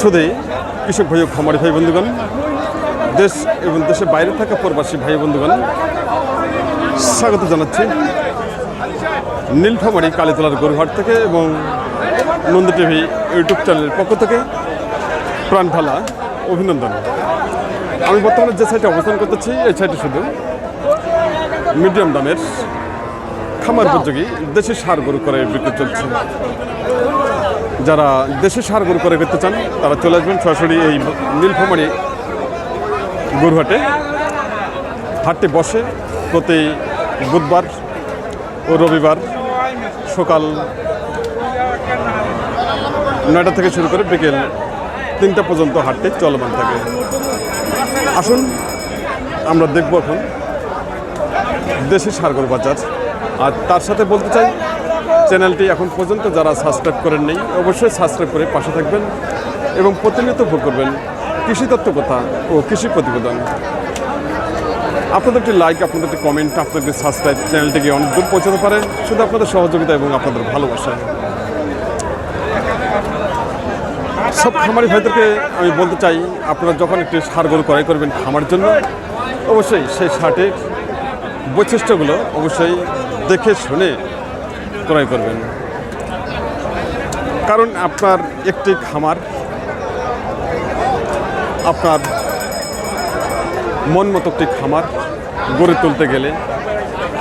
শুধুই কৃষক ভাই খামারি ভাই বন্ধুগণ দেশ এবং দেশের বাইরে থাকা প্রবাসী ভাই বন্ধুগণ স্বাগত জানাচ্ছি নীলফামারি কালীতলার গরুহাট থেকে এবং নন্দ টিভি ইউটিউব চ্যানেলের পক্ষ থেকে প্রাণ ঢালা অভিনন্দন। আমি বর্তমানে যে সাইটে অবস্থান করতেছি এই সাইটে শুধু মিডিয়াম দামের খামার উপযোগী দেশি সার গরু করে বিক্রি চলছে। যারা দেশি সার গরু করে করতে চান, তারা চলে আসবেন সরাসরি এই নীলফামারি গরুহাটে। হাটটি বসে প্রতি বুধবার ও রবিবার সকাল নয়টা থেকে শুরু করে বিকেল তিনটা পর্যন্ত হাটটি চলমান থাকে। আসুন, আমরা দেখব এখন দেশি সারগর বাজার। আর তার সাথে বলতে চাই চ্যানেলটি এখন পর্যন্ত যারা সাবস্ক্রাইব করেন নেই, অবশ্যই সাবস্ক্রাইব করে পাশে থাকবেন এবং প্রতিনিয়ত ভোগ করবেন কৃষি কথা ও কৃষি প্রতিবেদন। আপনাদের একটি লাইক আপনাদের একটি কমেন্ট আপনাদের একটি সাবস্ক্রাইব চ্যানেলটিকে অনেক দূর পৌঁছাতে পারে, শুধু আপনাদের সহযোগিতা এবং আপনাদের ভালোবাসায় সব খামারি ভাইদেরকে আমি বলতে চাই, আপনারা যখন একটি সার গরু ক্রয় করবেন খামার জন্য, অবশ্যই সেই সারটির বৈশিষ্ট্যগুলো অবশ্যই দেখে শুনে ক্রয় করবেন। কারণ আপনার একটি খামার আপনার মন মতো একটি খামার গড়ে তুলতে গেলে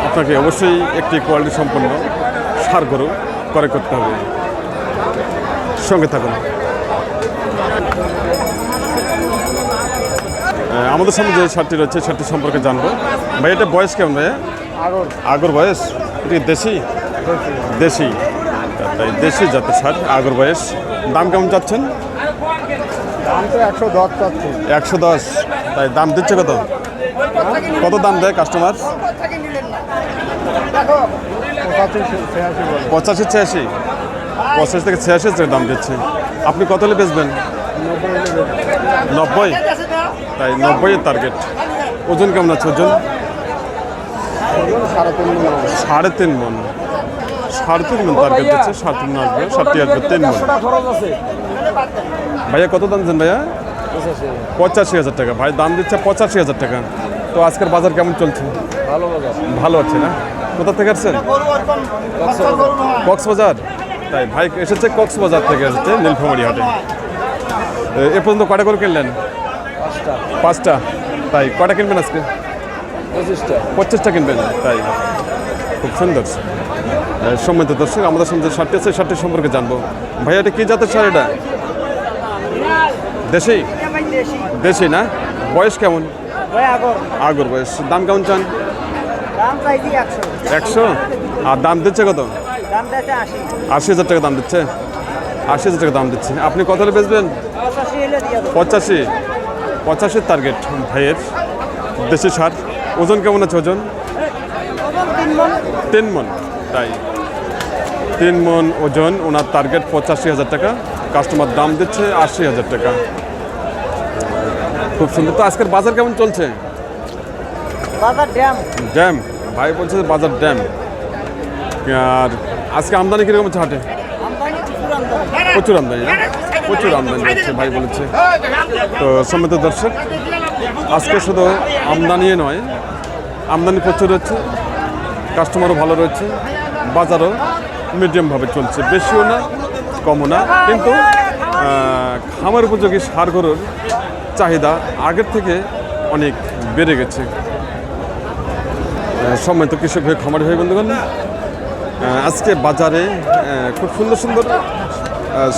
আপনাকে অবশ্যই একটি কোয়ালিটি সম্পন্ন সার গরু ক্রয় করতে হবে। সঙ্গে থাকুন। আমাদের সামনে যে শার্টটি রয়েছে শার্টটি সম্পর্কে জানব। ভাই এটা বয়স কেমন ভাইয়া? আগর। আগর বয়স? এটা দেশি? দেশি, তাই দেশি জাতের শার্ট আগর বয়স। দাম কেমন চাচ্ছেন? দাম তো একশো দশ একশো দশ তাই দাম দিচ্ছে কত? কত দাম দেয় কাস্টমার পঁচাশি, ছিয়াশি। পঁচাশি থেকে ছিয়াশি দাম দিচ্ছে। আপনি কত হলে বেচবেন? নব্বই। তাই নব্বই টার্গেট ওজন কেমন আছে ওজন? সাড়ে তিন মন। সাড়ে তিন মন। সাড়ে তিন মন টার্গেট দিচ্ছে সাড়ে তিন আসবে ষাটটি আসবে তিন মন ভাইয়া কত দাম দেন ভাইয়া? পঁচাশি। হাজার টাকা। ভাই দাম দিচ্ছে পঁচাশি হাজার টাকা। তো আজকের বাজার কেমন চলছে? ভালো ভালো আছে না? কোথা থেকে আসছেন? কক্সবাজার। তাই ভাই এসেছে কক্সবাজার থেকে এসেছে নীলফামারি হাটে। এ- পর্যন্ত কটা করে কিনলেন? পাঁচটা। পাঁচটা। তাই কটা কিনবেন আজকে? পঁচিশটা। পঁচিশটা কিনবেন তাই। খুব সুন্দর। সম্মানিত দর্শক, আমাদের সামনে শার্টটি আছে শার্টটি সম্পর্কে জানব। ভাই এটা কি জাতের শাড়ি এটা? দেশি? দেশি না? বয়স কেমন? আগর বয়স। দাম কেমন চান? একশো। আর দাম দিচ্ছে কত? আশি হাজার টাকা দাম দিচ্ছে। আশি হাজার টাকা দাম দিচ্ছে। আপনি কত হলে বেচবেন? পঁচাশি। পঁচাশির টার্গেট ভাইয়ের দেশি সার। ওজন কেমন আছে ওজন? তিন মন। তাই তিন মন ওজন ওনার টার্গেট পঁচাশি হাজার টাকা কাস্টমার দাম দিচ্ছে আশি হাজার টাকা। খুব সুন্দর। তো আজকের বাজার কেমন চলছে? ড্যাম। ভাই বলছে বাজার ড্যাম। আর আজকে আমদানি কীরকম হচ্ছে হাটে? প্রচুর আমদানি। প্রচুর আমদানি না? প্রচুর আমদানি হচ্ছে ভাই বলেছে। তো সম্মিত দর্শক আজকে শুধু আমদানি নয় আমদানি প্রচুর হচ্ছে। কাস্টমারও ভালো রয়েছে বাজারও মিডিয়ামভাবে চলছে। বেশিও না কমও না। কিন্তু খামার উপযোগী সার গরুর চাহিদা আগের থেকে অনেক বেড়ে গেছে। আহ, সম্মানিত কৃষক ভাই খামারি ভাই বন্ধুগণ আজকে বাজারে খুব সুন্দর সুন্দর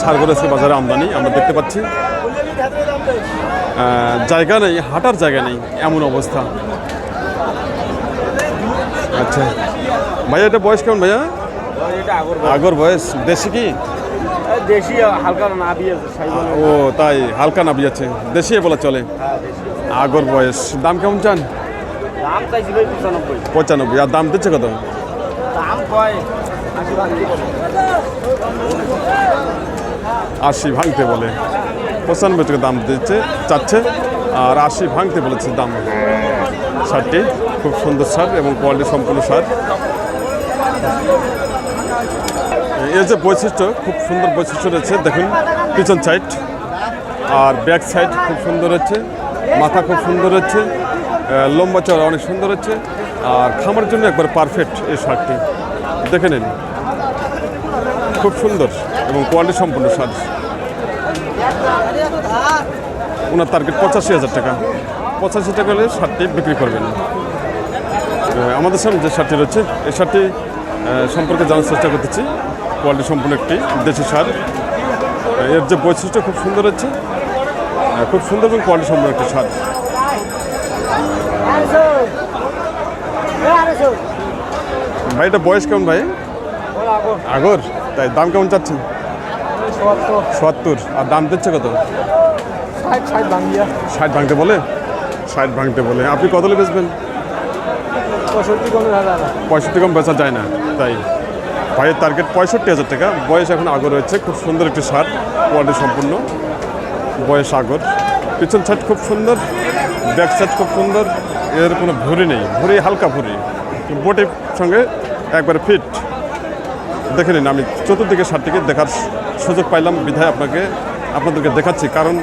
সার গরু আজকে বাজারে আমদানি আমরা দেখতে পাচ্ছি। জায়গা নেই হাঁটার জায়গা নেই এমন অবস্থা। আচ্ছা। ভাইয়া এটা বয়স কেমন ভাইয়া? আগর বয়স। দেশি কি? দেশি হালকা ও তাই হালকা নাবি আছে। দেশি বলা চলে। আগর বয়স। দাম কেমন চান? দাম চাইছি ভাই পঁচানব্বই। পঁচানব্বই। আর দাম দিচ্ছে কত? দাম কয়? আশি ভাঙতে বলে। পঁচানব্বই টাকা দাম দিচ্ছে চাচ্ছে আর আশি ভাঙতে বলেছে দাম। শার্টটি খুব সুন্দর সার এবং কোয়ালিটি সম্পূর্ণ সার এর যে বৈশিষ্ট্য, খুব সুন্দর বৈশিষ্ট্য রয়েছে, দেখুন, পিছন সাইড আর ব্যাক সাইড খুব সুন্দর হচ্ছে, মাথা খুব সুন্দর হচ্ছে লম্বা চড়া অনেক সুন্দর হচ্ছে, আর খামার জন্য একবার পারফেক্ট এই শার্টটি দেখে নিন, খুব সুন্দর এবং কোয়ালিটি সম্পূর্ণ শার্ট ওনার টার্গেট পঁচাশি হাজার টাকা। পঁচাশি টাকা হলে শার্টটি বিক্রি করবেন। আমাদের সামনে যে শার্টটি রয়েছে এই শার্টটি সম্পর্কে জানার চেষ্টা করতেছি। কোয়ালিটি সম্পূর্ণ একটি দেশি সার এর যে বৈশিষ্ট্য খুব সুন্দর হচ্ছে। খুব সুন্দর এবং কোয়ালিটি সম্পূর্ণ একটি সার ভাই এটা বয়স কেমন ভাই? আগর। তাই দাম কেমন চাচ্ছেন? সত্তর। আর দাম দিচ্ছে কত? ষাট ভাঙতে বলে? ষাট ভাঙতে বলে। আপনি কত বেচবেন? পঁয়ষট্টি কম বেচা যায় না তাই। ভাইয়ের টার্গেট পঁয়ষট্টি হাজার টাকা। বয়স এখন আগর রয়েছে খুব সুন্দর একটি শার্ট কোয়ালিটি সম্পূর্ণ। বয়স আগর। পিছন সাইড খুব সুন্দর ব্যাক সাইড খুব সুন্দর এর কোনো ভুরি নেই। ভুরি হালকা ভুরি বোটের সঙ্গে একবারে ফিট দেখে নিন আমি চতুর্দিকে শার্টটিকে দেখার সুযোগ পাইলাম। বিধায় আপনাকে আপনাদেরকে দেখাচ্ছি। কারণ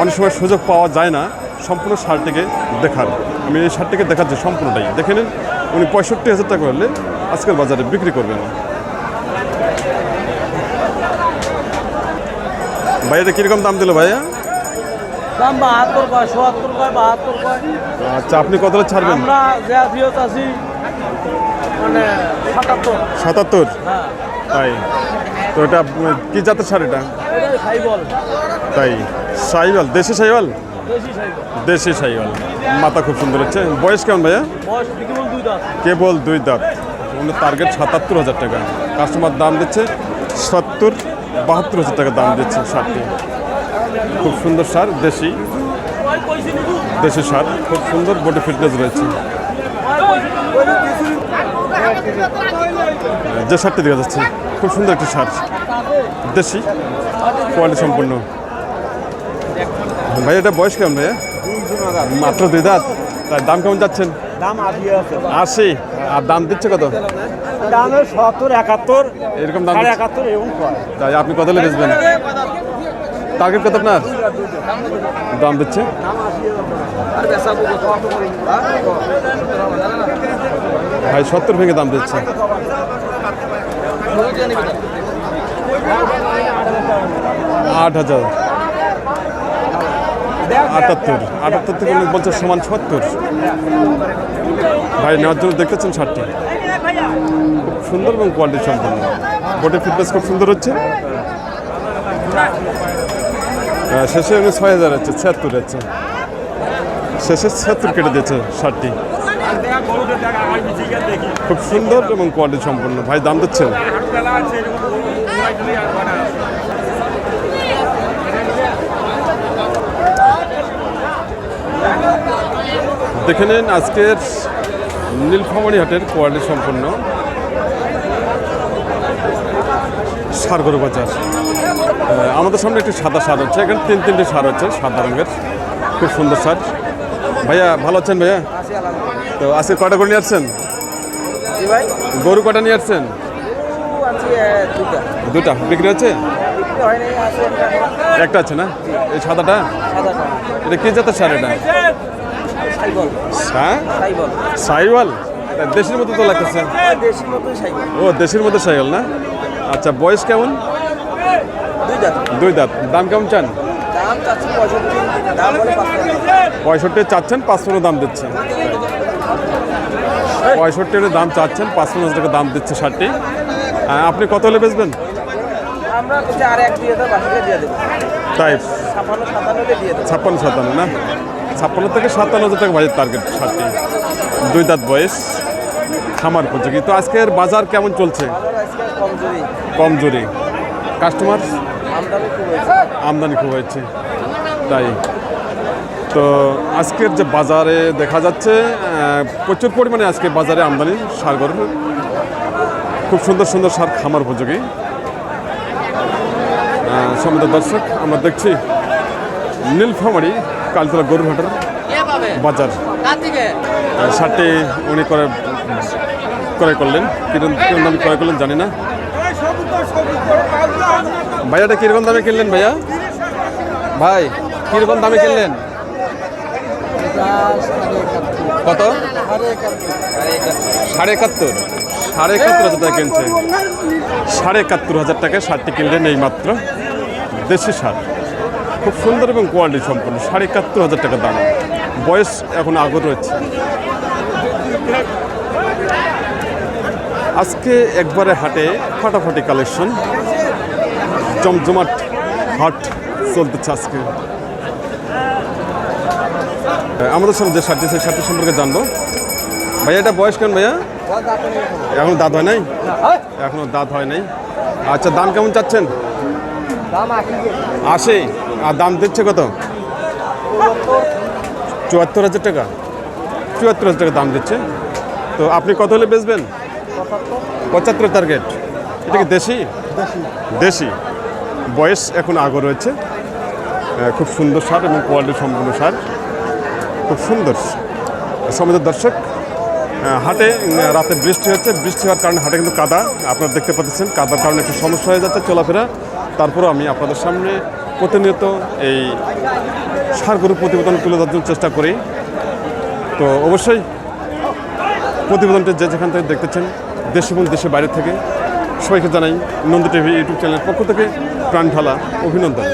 অনেক সময় সুযোগ পাওয়া যায় না। সম্পূর্ণ শার্টটিকে দেখার আমি এই শার্টটিকে দেখাচ্ছি সম্পূর্ণটাই। দেখে নিন উনি পঁয়ষট্টি হাজার টাকা হলে আজকের বাজারে বিক্রি করবেন। ভাই এটা কীরকম দাম দিল ভাইয়া? দাম বাহাত্তর কয় সোয়াত্তর কয় বাহাত্তর কয়। আচ্ছা আপনি কত ছাড়বেন? আমরা যে ফিরত আছি মানে সাতাত্তর। সাতাত্তর? হ্যাঁ। তাই। তো এটা কি জাতের এটা? তাই। সাইওয়াল দেশি সাইওয়াল সাইবল? দেশি সাইওয়াল মাথা খুব সুন্দর হচ্ছে। বয়স কেমন ভাইয়া? কেবল দুই দাঁত। ওনার টার্গেট সাতাত্তর হাজার টাকা। কাস্টমার দাম দিচ্ছে সত্তর বাহাত্তর হাজার টাকা দাম দিচ্ছে শার্টটি খুব সুন্দর সার দেশি। দেশি সার খুব সুন্দর বডি ফিটনেস রয়েছে। যে শার্টটি দেখা যাচ্ছে খুব সুন্দর একটি শার্ট দেশি কোয়ালিটি সম্পূর্ণ। ভাই এটা বয়স কেমন ভাইয়া? মাত্র দুই দাঁত। তার দাম কেমন যাচ্ছেন? দাম আশি আর দাম দিচ্ছে কত? দাম সত্তর একাত্তর এরকম দাম একাত্তর এরকম তাই আপনি কত বেচবেন? টার্গেট কত আপনার? দাম দিচ্ছে। ভাই সত্তর ভেঙে দাম দিচ্ছে। আট হাজার। আটাত্তর আটাত্তর থেকে উনি বলছে সমান সত্তর। ভাই, নেওয়ার জন্য দেখতেছেন শার্টটি খুব সুন্দর এবং কোয়ালিটি সম্পন্ন। বডি ফিটনেস খুব সুন্দর হচ্ছে। শেষে উনি ছয় হাজার হচ্ছে ছিয়াত্তর হচ্ছে শেষে ছিয়াত্তর কেটে দিয়েছে শার্টটি খুব সুন্দর এবং কোয়ালিটি সম্পন্ন। ভাই, দাম দিচ্ছেন? দেখে নিন আজকের নীলফামারী হাটের কোয়ালিটি সম্পন্ন সারগরু বাজার। আমাদের সামনে একটি সাদা সার হচ্ছে। এখানে তিন তিনটি সার হচ্ছে সাদা রঙের। খুব সুন্দর সার। ভাইয়া ভালো আছেন ভাইয়া? তো আজকে কটা করে নিয়ে আসছেন? গরু কটা নিয়ে আসছেন? দুটা বিক্রি হচ্ছে? আছে একটা আছে না? এই সাদাটা? এটা কি জাতের সার এটা হ্যাঁ? সাইওয়াল দেশের মতো তো লাগতেছে। সাইবল। ও দেশের মধ্যে সাইকেল না? আচ্ছা বয়স কেমন? দুই দাঁত। দাম কেমন চান? পঁয়ষট্টি। চাচ্ছেন পাঁচশো দাম দিচ্ছে। পঁয়ষট্টি হলে দাম চাচ্ছেন পাঁচশো টাকা দাম দিচ্ছে শার্টটি আপনি কত হলে বেচবেন? হাজার তাই। ছাপ্পান্ন সাতান্ন না? ছাপ্পান্ন থেকে সাতান্ন হাজার টাকা বাজার টার্গেট শার্টটি দুই দাঁত বয়স, খামার উপযোগী। তো আজকের বাজার কেমন চলছে? কমজোরি। কাস্টমার আমদানি খুব হয়েছে। তাই। তো আজকের যে বাজারে দেখা যাচ্ছে প্রচুর পরিমাণে আজকে বাজারে আমদানি, সার গরুর খুব সুন্দর সুন্দর সার খামার উপযোগী। সমিত দর্শক, আমরা দেখছি নীলফামারি কালতলা গরুরহাটের বাজার। সারটি উনি করে ক্রয় করলেন। কীরকম কীরকম দামে ক্রয় করলেন জানি না। ভাইয়াটা কীরকম দামে কিনলেন ভাইয়া? ভাই কীরকম দামে কিনলেন? কত? সাড়ে একাত্তর। সাড়ে একাত্তর হাজার টাকা কিনছে। সাড়ে একাত্তর হাজার টাকায় শার্টটি কিনলেন এই মাত্র দেশি শার্ট খুব সুন্দর এবং কোয়ালিটি সম্পন্ন। সাড়ে একাত্তর হাজার টাকা দাম। বয়স এখন আগর রয়েছে। আজকে একবারে হাটে ফাটাফাটি কালেকশন জমজমাট হাট চলতেছে আজকে। আমাদের সামনে যে শার্টটি সেই শার্টটি সম্পর্কে জানব। ভাইয়া এটা বয়স কেন ভাইয়া? এখনও দাঁত হয় নাই? এখনও দাঁত হয় নাই। আচ্ছা দাম কেমন চাচ্ছেন? আশি আর দাম দিচ্ছে কত? চুয়াত্তর হাজার টাকা। চুয়াত্তর হাজার টাকা দাম দিচ্ছে। তো আপনি কত হলে বেচবেন? পঁচাত্তর টার্গেট এটা কি দেশি? দেশি। বয়স এখন আগো রয়েছে। খুব সুন্দর সার এবং কোয়ালিটি সম্পূর্ণ সার। খুব সুন্দর। সমাজের দর্শক হাটে রাতে বৃষ্টি হচ্ছে। বৃষ্টি হওয়ার কারণে হাটে কিন্তু কাদা। আপনারা দেখতে পাচ্ছেন কাদার কারণে একটু সমস্যা হয়ে যাচ্ছে চলাফেরা। তারপরেও আমি আপনাদের সামনে প্রতিনিয়ত এই সারগরু প্রতিবেদন তুলে ধরার জন্য চেষ্টা করি। তো অবশ্যই প্রতিবেদনটি যে যেখান থেকে দেখতেছেন, দেশ এবং দেশের বাইরে থেকে সবাইকে জানাই নন্দ টিভি ইউটিউব চ্যানেলের পক্ষ থেকে প্রাণ ঢালা অভিনন্দন।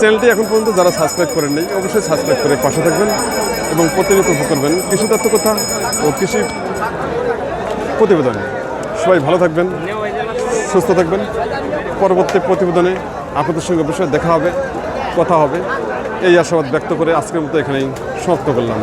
চ্যানেলটি এখন পর্যন্ত যারা সাবস্ক্রাইব করেন নেই, অবশ্যই সাবস্ক্রাইব করে পাশে থাকবেন এবং প্রতিনিয়ত উপভোগ করবেন কৃষি তত্ত্ব কথা ও কৃষি প্রতিবেদন। সবাই ভালো থাকবেন, সুস্থ থাকবেন। পরবর্তী প্রতিবেদনে আপনাদের সঙ্গে বিষয়ে দেখা হবে, কথা হবে। এই আশাবাদ ব্যক্ত করে আজকের মতো এখানেই সমাপ্ত করলাম।